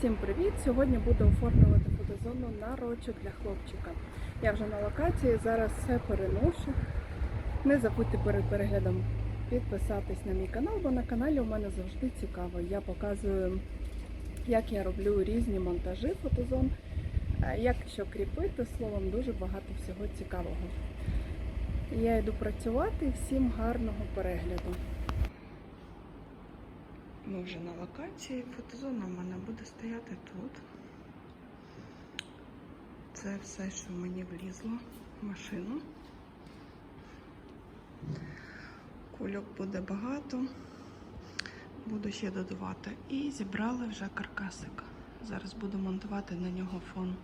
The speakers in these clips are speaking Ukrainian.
Всім привіт! Сьогодні буду оформлювати фотозону на рочок для хлопчика. Я вже на локації, зараз все переношу. Не забудьте перед переглядом підписатись на мій канал, бо на каналі у мене завжди цікаво. Я показую, як я роблю різні монтажі фотозон, е, як що кріпити, словом, дуже багато всього цікавого. Я йду працювати, всім гарного перегляду. Ми вже на локації. Фотозона в мене буде стояти тут. Це все, що мені влізло в машину. Кульок буде багато, буду ще додавати. І зібрали вже каркасик. Зараз буду монтувати на нього фон.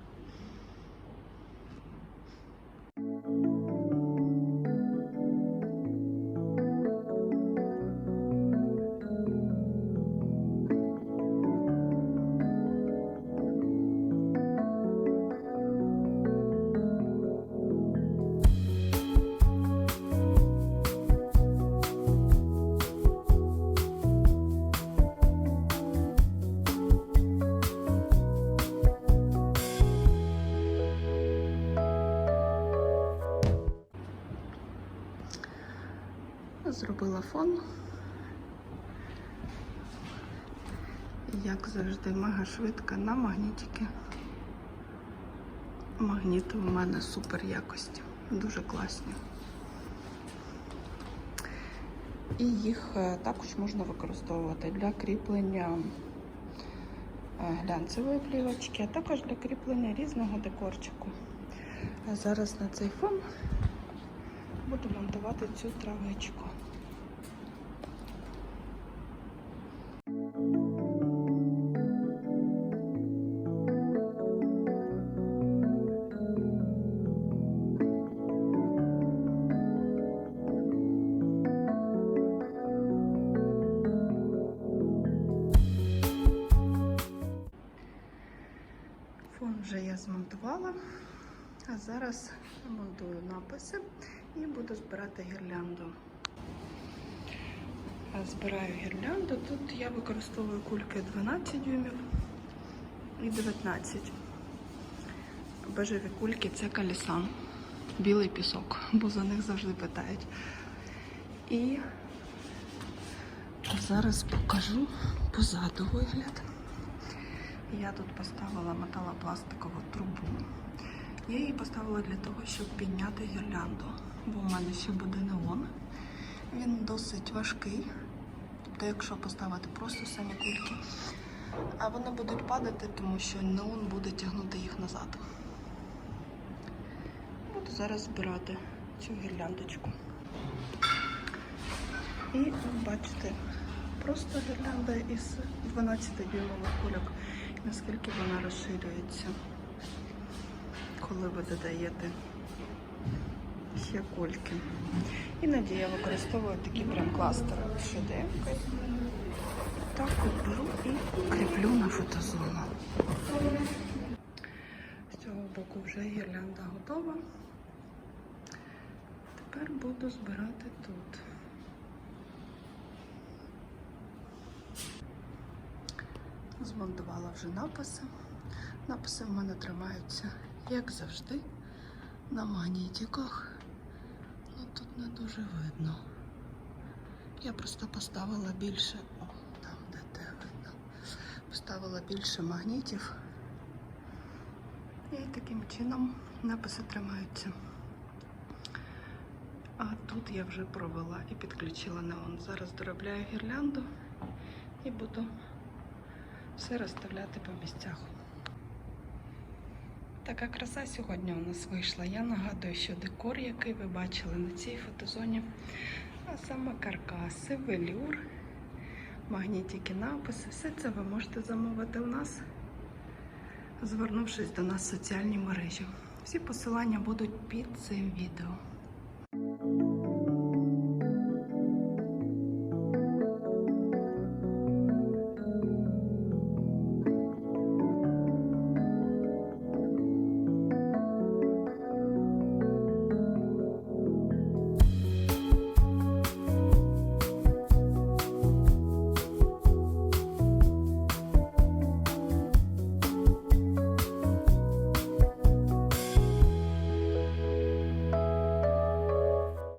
Зробила фон. Як завжди, мега швидка на магнітики. Магніти у мене супер якості, дуже класні. І їх е, також можна використовувати для кріплення е, глянцевої плівочки, а також для кріплення різного декорчику. А зараз на цей фон буду монтувати цю травичку. Вже я змонтувала, а зараз монтую написи і буду збирати гірлянду. Збираю гірлянду. Тут я використовую кульки 12 дюймів і 19. Бежеві кульки це калісан, білий пісок, бо за них завжди питають. І зараз покажу позаду вигляд. Я тут поставила металопластикову трубу. Я її поставила для того, щоб підняти гірлянду, бо в мене ще буде неон. Він досить важкий. Тобто, якщо поставити просто самі кульки, а вони будуть падати, тому що неон буде тягнути їх назад. Буду зараз збирати цю гірляндочку. І бачите, просто гірлянда із 12-дюймових кульок, наскільки вона розширюється, коли ви додаєте ще кульки. Іноді я використовую такі прям кластери шедевки. Так куплю і кріплю на фотозону. З цього боку вже гірлянда готова. Тепер буду збирати тут. Змонтувала вже написи. Написи в мене тримаються, як завжди, на магнітиках. Ну тут не дуже видно. Я просто поставила більше, о, там де те видно. Поставила більше магнітів. І таким чином написи тримаються. А тут я вже провела і підключила неон. Зараз доробляю гірлянду і буду все розставляти по місцях. Така краса сьогодні у нас вийшла. Я нагадую, що декор, який ви бачили на цій фотозоні, а саме каркаси, велюр, магнітики, написи, все це ви можете замовити у нас, звернувшись до нас в соціальні мережі. Всі посилання будуть під цим відео.